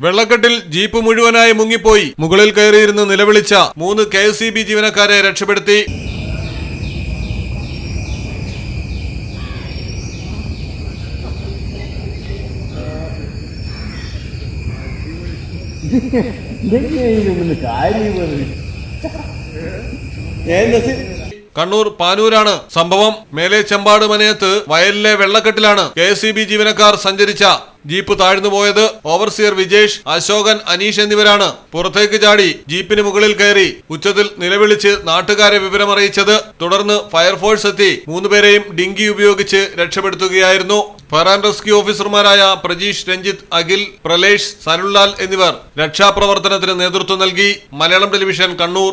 വെള്ളക്കെട്ടിൽ ജീപ്പ് മുഴുവനായി മുങ്ങിപ്പോയി. മുകളിൽ കയറിയിരുന്ന് നിലവിളിച്ച മൂന്ന് കെ എസ് ജീവനക്കാരെ രക്ഷപ്പെടുത്തി. കാര്യം കണ്ണൂർ പാനൂരാണ് സംഭവം. മേലെ ചെമ്പാട് മനയത്ത് വയലിലെ വെള്ളക്കെട്ടിലാണ് കെ ജീവനക്കാർ സഞ്ചരിച്ച ജീപ്പ് താഴ്ന്നു പോയത്. ഓവർസിയർ വിജേഷ് അശോകൻ അനീഷ് എന്നിവരാണ് പുറത്തേക്ക് ചാടി ജീപ്പിന് മുകളിൽ കയറി ഉച്ചത്തിൽ നിലവിളിച്ച് നാട്ടുകാരെ വിവരമറിയിച്ചത്. തുടർന്ന് ഫയർഫോഴ്സ് എത്തി മൂന്നുപേരെയും ഡിങ്കി ഉപയോഗിച്ച് രക്ഷപ്പെടുത്തുകയായിരുന്നു. ഫയർ ആൻഡ് റെസ്ക്യൂ ഓഫീസർമാരായ പ്രജീഷ് രഞ്ജിത്ത് അഖിൽ പ്രലേഷ് സനുലാൽ എന്നിവർ രക്ഷാപ്രവർത്തനത്തിന് നേതൃത്വം നൽകി. Malayalam television Kannur.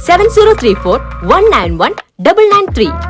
seven zero three four one nine one double nine three